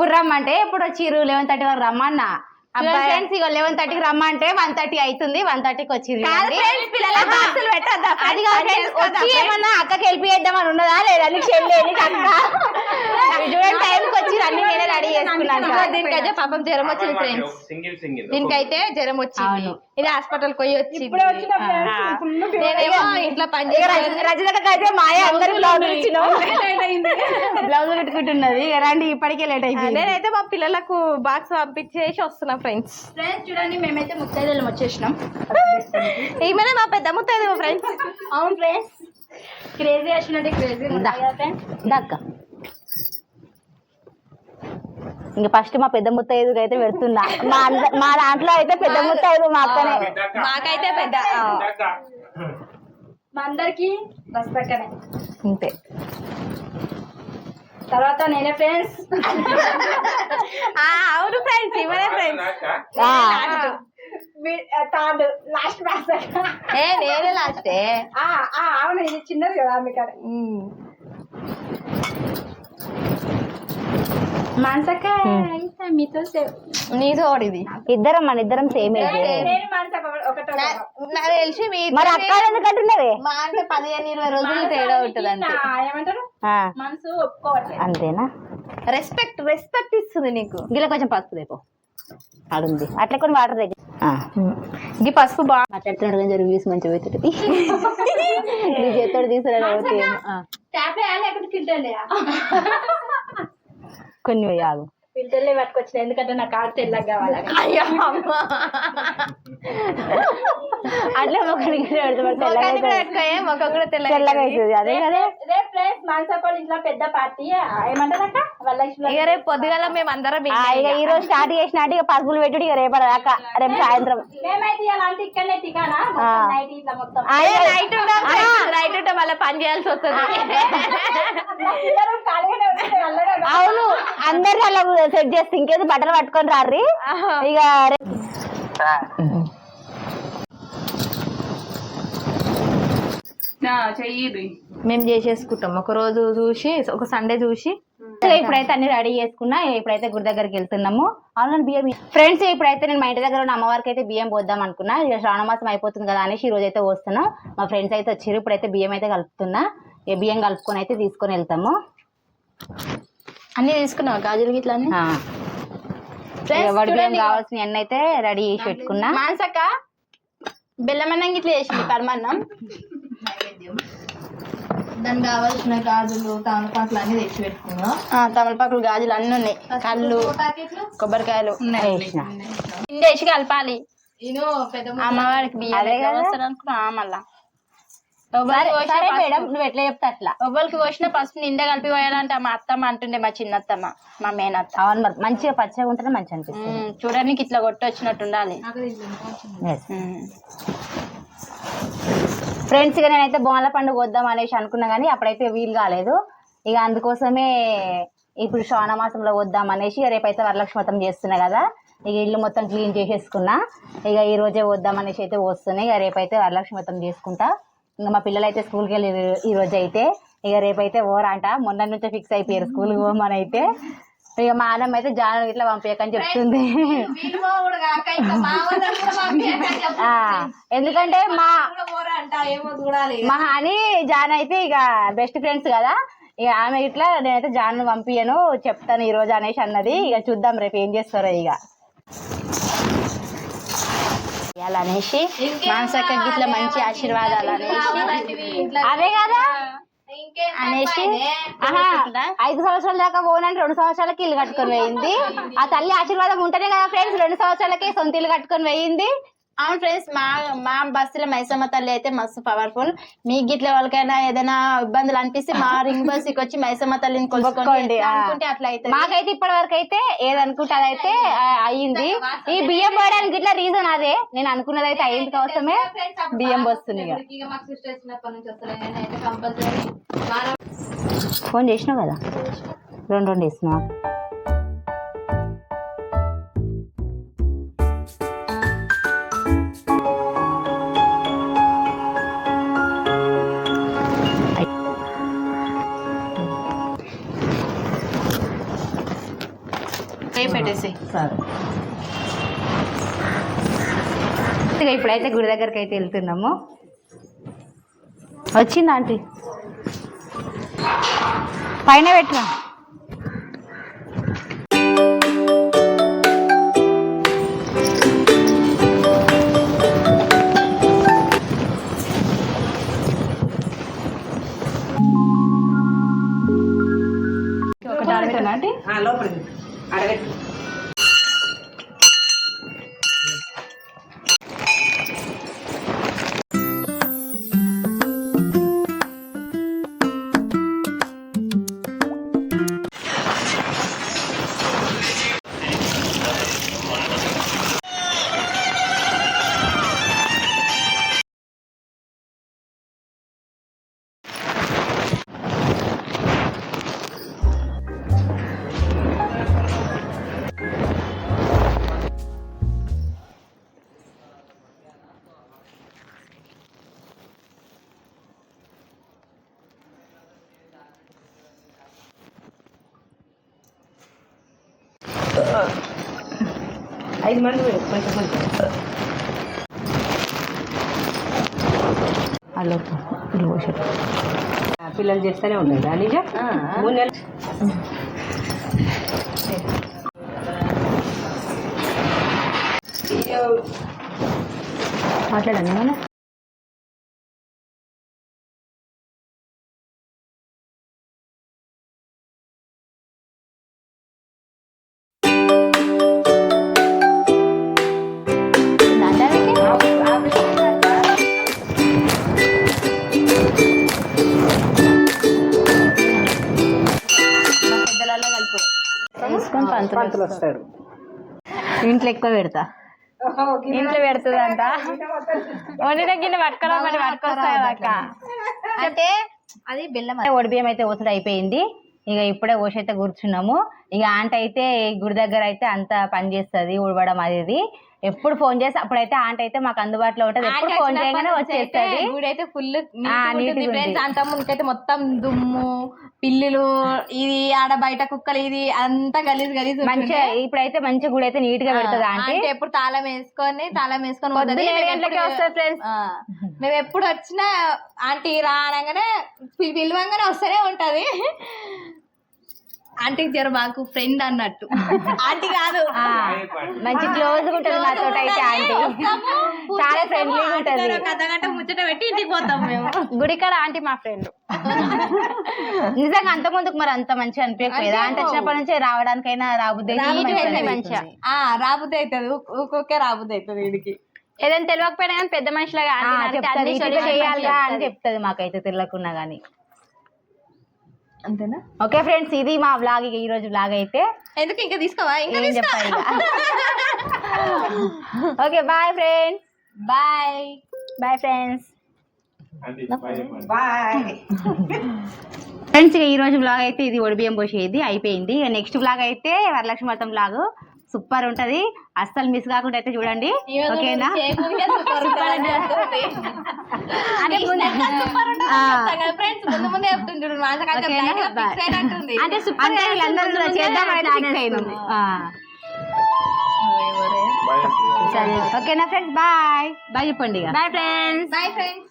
ఎప్పుడు రమ్మంటే ఎప్పుడు వచ్చిర్రు లెవెన్ థర్టీ వరకు రమ్మన్నా. ఫ్రెండ్స్ ఇక లెవెన్ థర్టీకి రమ్మంటే వన్ థర్టీ అవుతుంది వన్ థర్టీకి పెట్టద్దా అది వచ్చి ఏమన్నా అక్కకి వెళ్ళిపోయేద్దామని ఉన్నదా లేదా? నీకు చెల్లి నీకు అక్క ఇవి చూడండి టైంకి వచ్చి అన్ని నేనే రెడీ చేసుకున్నాను దీనికైతే పాపం జ్వరం వచ్చింది ఫ్రెండ్స్ సింగిల్ సింగిల్ దీనికైతే జ్వరం వచ్చింది. ఇది హాస్పిటల్ పోయి వచ్చింది. fever. నేనేమో ఇంట్లో పని అయితే మాయ అందరి బ్లౌజ్ బ్లౌజ్ పెట్టుకుంటున్నది రండి ఇప్పటికే లేట్ అయిపోయింది. నేనైతే మా పిల్లలకు బాక్స్ పంపించేసి వస్తున్నా ఫ్రెండ్స్ ఫ్రెండ్స్ చూడండి మేమైతే ముత్తైదులం వచ్చేసినాం. ఈమెనే మా పెద్ద ముత్తైదు ఫ్రెండ్స్ అవును ఫ్రెండ్స్ క్రేజీ వచ్చినట్టు క్రేజీ దక్క ఇంక ఫస్ట్ మా పెద్ద ముత్తైదు అయితే పెడుతున్నా. మా అంద- మా దాంట్లో అయితే పెద్ద ముత్తైదు మా అక్కనే. మాకైతే పెద్ద మా అందరికి అంతే తర్వాత నేనే ఫ్రెండ్స్. ఆ, అవును ఫ్రెండ్స్ ఈమెనే ఫ్రెండ్స్. ఆ, థర్డ్ లాస్ట్ మ్యాచ్ ఏ నేనే లాస్టే అవును ఇది చిన్నది కదా ఆమె కాడ. మనసక్క మీతో సేవ్ నీతో ఓడిది ఇద్దరం మన ఇద్దరం సేమ్. ఏజ్ నాకు తెలిసి మీ మరి అక్క ఎందుకు అంటున్నదే మా అంటే పదిహేను ఇరవై రోజులు తేడా ఉంటుంది అంతే ఏమంటారు? ఆ, మనసు ఒప్పుకోవట్లేదు. అంతేనా? రెస్పెక్ట్ రెస్పెక్ట్ ఇస్తుంది నీకు. గిల కొంచెం పసుపు రేపు అడుంది. అట్లా కొన్ని వాటర్ దగ్గర ఇది పసుపు బాగా మాట్లాడుతున్నాడు కానీ రివ్యూస్ మంచిగా పెట్టుతుంది నీ చేతోడు తీసుకురాడు కొన్ని వేయాలి ఫిల్టర్లే పట్టుకొచ్చిన ఎందుకంటే నాకు కార్ తెల్లగా కావాలి. అట్లా మొక్కడికి ముఖానికి కూడా కూడా తెల్లగా అవుతుంది. అదే కదా. రేపు ఫ్రెండ్స్ ఇంట్లో పెద్ద పార్టీ. ఏమంటారు అక్క వరలక్ష్మి. ఇక రేపు పొద్దుగాల మేము అందరం ఇక ఈ రోజు స్టార్ట్ చేసినట్టు ఇక పసుపులు పెట్టుడు ఇక రేపటి దాకా రేపు సాయంత్రం. మేమైతే అలాంటి ఇక్కడనే టికానా? ఆ. నైట్ ఇట్లా మొత్తం. నైట్ ఉంటాం నైట్ ఉంటాం మళ్ళీ పని చేయాల్సి వస్తుంది. అందరూ అలా సెట్ చేస్తే ఇంకేది బట్టలు పట్టుకొని రారి ఇక మేము చేసేసుకుంటాం. ఒక రోజు చూసి ఒక సండే చూసి. ఇప్పుడైతే అన్ని రెడీ చేసుకున్నా ఇప్పుడైతే గుడి దగ్గరికి వెళ్తున్నాము. అవును బియ్యం ఫ్రెండ్స్ ఇప్పుడైతే నేను మా ఇంటి దగ్గర ఉన్న అమ్మవారికి అయితే బియ్యం పోద్దాం అనుకున్నా. ఇక శ్రావణ మాసం అయిపోతుంది కదా అనేసి ఈ రోజు అయితే వస్తున్నా మా ఫ్రెండ్స్ అయితే వచ్చారు. ఇప్పుడైతే బియ్యం అయితే కలుపుతున్నా. బియ్యం కలుపుకొని అయితే తీసుకొని వెళ్తాము. అన్ని తీసుకున్నావు గాజులు గిట్ల అన్ని ఆ. ఇక వడి బియ్యం కావాల్సిన అన్ని అయితే రెడీ చేసి పెట్టుకున్నా. మానసక్క బెల్లమన్నం గిట్ల చేసింది పరమన్నం. దానికి కావాల్సిన గాజులు తమలపాకులు అన్ని తెచ్చి పెట్టుకున్నాం. తమలపాకులు గాజులు అన్ని ఉన్నాయి. కళ్ళు కొబ్బరికాయలు. పిండి వేసి కలపాలి. అమ్మవారికి బియ్యం అనుకున్నా మళ్ళా. సరే మేడం నువ్వు ఎట్లా చెప్తా అట్లా. ఎవరికి పోసిన పసుపు నిండా కలిపి పోయాలంటే మా అత్తమ్మ అంటుండే మా చిన్నత్తమ్మ మా మేనత్త. అవును మరి మంచిగా పచ్చగా ఉంటేనే మంచి అనిపిస్తుంది. చూడడానికి ఇట్లా కొట్టి వచ్చినట్టు ఉండాలి. ఫ్రెండ్స్ ఇక నేనైతే బోనాల పండుగ వద్దాం అనేసి అనుకున్నా కానీ అప్పుడైతే వీలు కాలేదు. ఇక అందుకోసమే ఇప్పుడు శ్రావణ మాసంలో వద్దాం అనేసి రేపైతే వరలక్ష్మి వ్రతం చేస్తున్నా కదా. ఇక ఇల్లు మొత్తం క్లీన్ చేసేసుకున్నా. ఇక ఈ రోజే వద్దాం అనేసి అయితే వస్తున్నాయి. ఇక రేపైతే వరలక్ష్మి వ్రతం చేసుకుంటా. ఇంకా మా పిల్లలు అయితే స్కూల్కి వెళ్ళి ఈ రోజు అయితే ఇక రేపైతే ఓరంట మొన్న నుంచే ఫిక్స్ అయిపోయారు స్కూల్కి పోమని అయితే ఇక మా అన్నం అయితే జాను ఇట్లా పంపించకని చెప్తుంది. ఎందుకంటే మా మా హాని జాన్ అయితే ఇక బెస్ట్ ఫ్రెండ్స్ కదా. ఇక ఆమె ఇట్లా నేనైతే జాన్ పంపించను చెప్తాను ఈ రోజు అనేసి అన్నది. ఇక చూద్దాం రేపు ఏం చేస్తారో ఇక. అనేసి మానసక్క గిట్ల మంచి ఆశీర్వాదాలు అనేసి అదే కదా? అనేసి ఆహా, ఐదు సంవత్సరాల దాకా పోనంటే రెండు సంవత్సరాలకి ఇల్లు కట్టుకొని పోయింది. ఆ తల్లి ఆశీర్వాదం ఉంటేనే కదా ఫ్రెండ్స్ రెండు సంవత్సరాలకి సొంత ఇల్లు కట్టుకొని పోయింది. అవును ఫ్రెండ్స్ మా మా బస్సులో మైసమ్మ తల్లి అయితే మస్తు పవర్ఫుల్ మీ గిట్ల వాళ్ళకైనా ఏదైనా ఇబ్బందులు అనిపిస్తే మా రింగ్ బస్కి వచ్చి మైసమ్మ తల్లిని కొలుసుకోండి ఆ. అనుకుంటే అట్లా అయితే మాకైతే ఇప్పటి వరకు అయితే ఏదనుకుంటే అదైతే అయ్యింది ఈ బియ్యం పోయడానికి ఇట్లా రీజన్ అదే. నేను అనుకున్నది అయితే అయ్యింది కోసమే బియ్యం పోస్తుంది ఫోన్ చేసినావు కదా? రెండు రెండు ఇస్తున్నావు పెట్టేసి. సరే. ఇప్పుడైతే గుడి దగ్గరికి అయితే వెళ్తున్నాము. వచ్చిందా ఆంటీ? పైన పెట్టినా? ఐదు మంది కొంచెం ఆ, పిల్లలు చేస్తూనే ఉన్నాయి దానిజ మూడు నెలలు. మాట్లాడండి మనం పంతులు వస్తాడు ఇంట్లో ఎక్కువ పెడతా. ఇంట్లో పెడుతుందంట. వండిన గిన్నె పట్టుకోవడం మరి పట్టుకొస్తాయి అక్క. అంటే అది బెల్లం ఒడిబియ్యం అయితే ఓసుడు అయిపోయింది. ఇక ఇప్పుడే ఓసి అయితే కూర్చున్నాము. ఇక ఆంట అయితే గుడి దగ్గర అయితే అంత పని చేస్తుంది ఉడవడం అది ఎప్పుడు ఫోన్ చేసి అప్పుడైతే ఆంట అయితే మాకు అందుబాటులో ఉంటుంది. ఎప్పుడు ఫోన్ చేయగానే వచ్చేస్తుంది. గుడి అయితే ఫుల్ అంత ముందుకైతే మొత్తం దుమ్ము పిల్లులు ఇది ఆడ బయట కుక్కలు ఇది అంతా గలీజ్ గలీజ్ మంచిగా ఇప్పుడైతే మంచి గుడి అయితే నీట్గా పెడుతుంది ఆంటీ. అంటే ఎప్పుడు తాళం వేసుకొని తాళం వేసుకొని వస్తుంది ఫ్రెండ్స్ మేము ఎప్పుడు వచ్చినా ఆంటీ రా అనగానే పిల్- పిలవంగానే వస్తూనే ఉంటది. ఆంటీ జర మాకు ఫ్రెండ్ అన్నట్టు. ఆంటీ కాదు. మంచి క్లోజ్ ఉంటుంది మాతో అయితే ఆంటీ. చాలా ఫ్రెండ్లీగా ఉంటది. ఒక అర్ధగంట ముచ్చట పెట్టి ఇంటికి పోతాం మేము. గుడికాడ ఆంటీ మా ఫ్రెండ్. నిజంగా అంత ముందుకు మరి అంత మంచిగా అనిపించలేదు ఆంటీ వచ్చినప్పటి నుంచి రావడానికైనా రాబుద్ది మంచిగా ఆ రాబుద్ది అవుతుంది. ఊకొకే రాబుద్ది అవుతుంది వీడికి. ఏదైనా తెలియకపోయినా కానీ పెద్ద మనిషిలాగా అంటే చెప్తాది చేయాలిగా అని మాకైతే తెలియకున్నా గానీ అంతేనా? ఓకే ఫ్రెండ్స్ ఇది మా వ్లాగ్. ఈ రోజు వ్లాగ్ అయితే ఎందుకు ఇంకా తీసుకోవా? ఇంకా చెప్పాలి okay bye friends. Bye. Bye friends. Bye friends ఇక ఈ రోజు బ్లాగ్ అయితే ఇది ఒడిబియ్యం పోసేది అయిపోయింది. ఇక నెక్స్ట్ బ్లాగ్ అయితే వరలక్ష్మి వ్రతం బ్లాగ్ సూపర్ ఉంటది. అస్సలు మిస్ కాకుండా అయితే చూడండి. ఓకేనా? అంటే ఆ. ఫ్రెండ్స్ ముందు ముందే చెప్తుంటారు మాసకంటే ఓకేనా? ఫ్రెండ్స్ బాయ్ బాయ్ చెప్పండి బాయ్ ఫ్రెండ్స్ బాయ్ ఫ్రెండ్స్